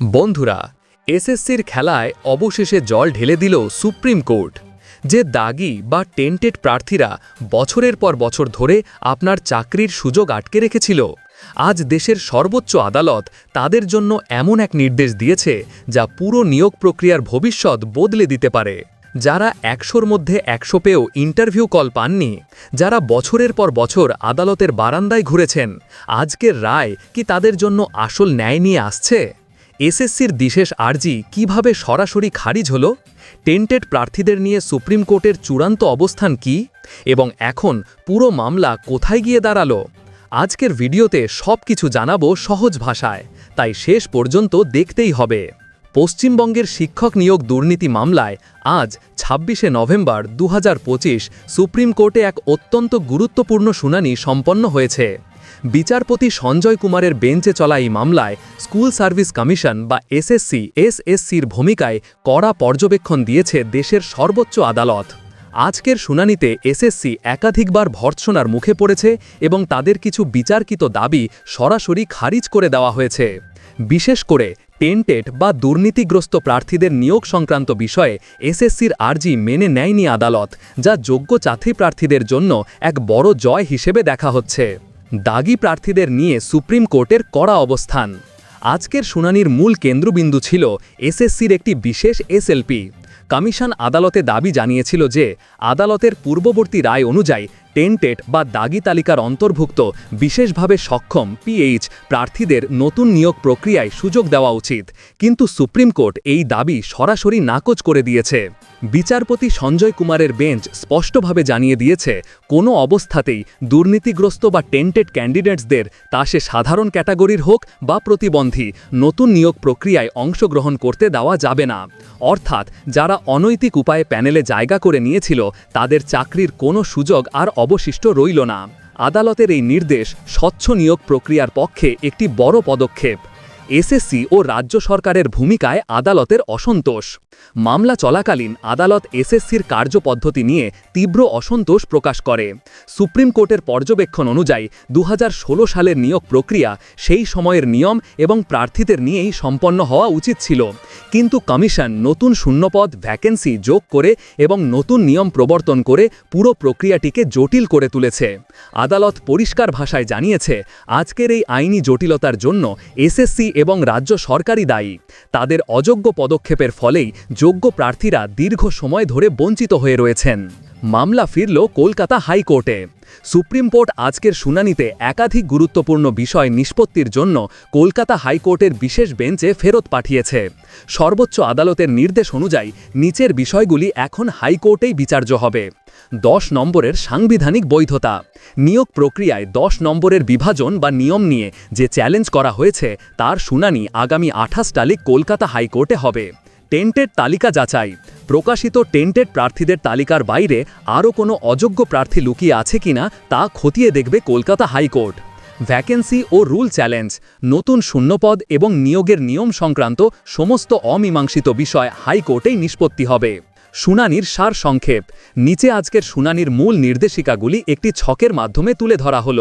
বন্ধুরা, এসএসসির খেলায় অবশেষে জল ঢেলে দিল সুপ্রিম কোর্ট। যে দাগি বা টেন্টেড প্রার্থীরা বছরের পর বছর ধরে আপনার চাকরির সুযোগ আটকে রেখেছিল, আজ দেশের সর্বোচ্চ আদালত তাদের জন্য এমন এক নির্দেশ দিয়েছে যা পুরো নিয়োগ প্রক্রিয়ার ভবিষ্যৎ বদলে দিতে পারে। যারা একশোর মধ্যে একশো পেয়েও ইন্টারভিউ কল পাননি, যারা বছরের পর বছর আদালতের বারান্দায় ঘুরেছেন, আজকের রায় কি তাদের জন্য আসল ন্যায় নিয়ে আসছে? এসএসসির বিশেষ আর্জি কীভাবে সরাসরি খারিজ হল? টেন্টেড প্রার্থীদের নিয়ে সুপ্রিম কোর্টের চূড়ান্ত অবস্থান কি? এবং এখন পুরো মামলা কোথায় গিয়ে দাঁড়াল? আজকের ভিডিওতে সব কিছু জানাব সহজ ভাষায়, তাই শেষ পর্যন্ত দেখতেই হবে। পশ্চিমবঙ্গের শিক্ষক নিয়োগ দুর্নীতি মামলায় আজ ছাব্বিশে নভেম্বর দু হাজার পঁচিশ সুপ্রিম কোর্টে এক অত্যন্ত গুরুত্বপূর্ণ শুনানি সম্পন্ন হয়েছে। বিচারপতি সঞ্জয় কুমারের বেঞ্চে চলা এই মামলায় স্কুল সার্ভিস কমিশন বা এসএসসি, এসএসসির ভূমিকায় কড়া পর্যবেক্ষণ দিয়েছে দেশের সর্বোচ্চ আদালত। আজকের শুনানিতে এসএসসি একাধিকবার ভর্ৎসনার মুখে পড়েছে এবং তাদের কিছু বিচারকৃত দাবি সরাসরি খারিজ করে দেওয়া হয়েছে। বিশেষ করে টেন্টেড বা দুর্নীতিগ্রস্ত প্রার্থীদের নিয়োগ সংক্রান্ত বিষয়ে এসএসসির আর্জি মেনে নেয়নি আদালত, যা যোগ্য চাথি প্রার্থীদের জন্য এক বড় জয় হিসেবে দেখা হচ্ছে। দাগি প্রার্থীদের নিয়ে সুপ্রিম কোর্টের কড়া অবস্থান। আজকের শুনানির মূল কেন্দ্রবিন্দু ছিল এসএসসির একটি বিশেষ এসএলপি। কমিশন আদালতে দাবি জানিয়েছিল যে আদালতের পূর্ববর্তী রায় অনুযায়ী টেন্টেড বা দাগি তালিকার অন্তর্ভুক্ত, বিশেষভাবে সক্ষম পিএইচ প্রার্থীদের নতুন নিয়োগ প্রক্রিয়ায় সুযোগ দেওয়া উচিত। কিন্তু সুপ্রিম কোর্ট এই দাবি সরাসরি নাকচ করে দিয়েছে। বিচারপতি সঞ্জয় কুমারের বেঞ্চ স্পষ্টভাবে জানিয়ে দিয়েছে, কোনো অবস্থাতেই দুর্নীতিগ্রস্ত বা টেন্টেড ক্যান্ডিডেটসদের তা সে সাধারণ ক্যাটাগরির হোক বা প্রতিবন্ধী, নতুন নিয়োগ প্রক্রিয়ায় অংশগ্রহণ করতে দেওয়া যাবে না। অর্থাৎ যারা অনৈতিক উপায়ে প্যানেলে জায়গা করে নিয়েছিল, তাদের চাকরির কোনো সুযোগ আর অবশিষ্ট রইল না। আদালতের এই নির্দেশ স্বচ্ছ নিয়োগ প্রক্রিয়ার পক্ষে একটি বড় পদক্ষেপ। এসএসসি ও রাজ্য সরকারের ভূমিকায় আদালতের অসন্তোষ। মামলা চলাকালীন আদালত এসএসসির কার্যপদ্ধতি নিয়ে তীব্র অসন্তোষ প্রকাশ করে। সুপ্রিম কোর্টের পর্যবেক্ষণ অনুযায়ী দু হাজার ষোলো সালের নিয়োগ প্রক্রিয়া সেই সময়ের নিয়ম এবং প্রার্থীদের নিয়েই সম্পন্ন হওয়া উচিত ছিল। কিন্তু কমিশন নতুন শূন্যপদ, ভ্যাকেন্সি যোগ করে এবং নতুন নিয়ম প্রবর্তন করে পুরো প্রক্রিয়াটিকে জটিল করে তুলেছে। আদালত পরিষ্কার ভাষায় জানিয়েছে, আজকের এই আইনি জটিলতার জন্য এসএসসি এবং রাজ্য সরকারই দায়ী। তাদের অযোগ্য পদক্ষেপের ফলেই যোগ্য প্রার্থীরা দীর্ঘ সময় ধরে বঞ্চিত হয়ে রয়েছেন। মামলা ফিরল কলকাতা হাইকোর্টে। সুপ্রিম কোর্ট আজকের শুনানিতে একাধিক গুরুত্বপূর্ণ বিষয় নিষ্পত্তির জন্য কলকাতা হাইকোর্টের বিশেষ বেঞ্চে ফেরত পাঠিয়েছে। সর্বোচ্চ আদালতের নির্দেশ অনুযায়ী নিচের বিষয়গুলি এখন হাইকোর্টেই বিচার্য হবে। দশ নম্বরের সাংবিধানিক বৈধতা। নিয়োগ প্রক্রিয়ায় দশ নম্বরের বিভাজন বা নিয়ম নিয়ে যে চ্যালেঞ্জ করা হয়েছে, তার শুনানি আগামী আঠাশ তারিখ কলকাতা হাইকোর্টে হবে। টেন্টেড তালিকা যাচাই। প্রকাশিত টেন্টেড প্রার্থীদের তালিকার বাইরে আরও কোনো অযোগ্য প্রার্থী লুকিয়ে আছে কিনা তা খতিয়ে দেখবে কলকাতা হাইকোর্ট। ভ্যাকেন্সি ও রুল চ্যালেঞ্জ, নতুন শূন্যপদ এবং নিয়োগের নিয়ম সংক্রান্ত সমস্ত অমীমাংসিত বিষয় হাইকোর্টেই নিষ্পত্তি হবে। শুনানির সার সংক্ষেপ, নিচে আজকের শুনানির মূল নির্দেশিকাগুলি একটি ছকের মাধ্যমে তুলে ধরা হল।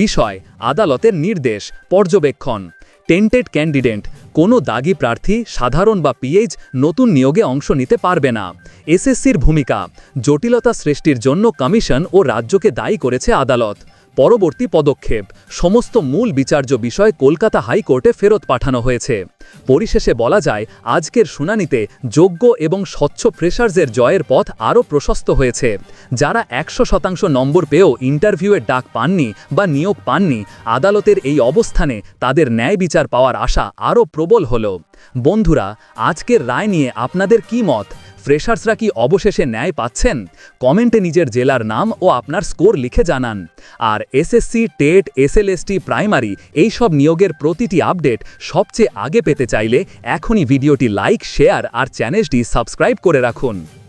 বিষয়, আদালতের নির্দেশ, পর্যবেক্ষণ। Tainted candidate. কোনো দাগি প্রার্থী, সাধারণ বা পিএইচ নতুন নিয়োগে অংশ নিতে পারবে না। এসএসসির ভূমিকা, জটিলতা সৃষ্টির জন্য কমিশন ও রাজ্যকে দায়ী করেছে আদালত। পরবর্তী পদক্ষেপ। সমস্ত মূল বিচার্য বিষয় কলকাতা হাইকোর্টে ফেরত পাঠানো হয়েছে। পরিশেষে বলা যায়, আজকের শুনানিতে যোগ্য এবং স্বচ্ছ ফ্রেশার্সের জয়ের পথ আরও প্রশস্ত হয়েছে। যারা একশো শতাংশ নম্বর পেয়েও ইন্টারভিউয়ের ডাক পাননি বা নিয়োগ পাননি, আদালতের এই অবস্থানে তাদের ন্যায় বিচার পাওয়ার আশা আরও প্রবল হল। বন্ধুরা, আজকের রায় নিয়ে আপনাদের কি মত? ফ্রেশার্সরা কি অবশেষে ন্যায় পাচ্ছেন? কমেন্টে নিজের জেলার নাম ও আপনার স্কোর লিখে জানান। আর এসএসসি, টেট, এসএলএসটি, প্রাইমারি, এই সব নিয়োগের প্রতিটি আপডেট সবচেয়ে আগে পেতে চাইলে এখনই ভিডিওটি লাইক, শেয়ার আর চ্যানেলটি সাবস্ক্রাইব করে রাখুন।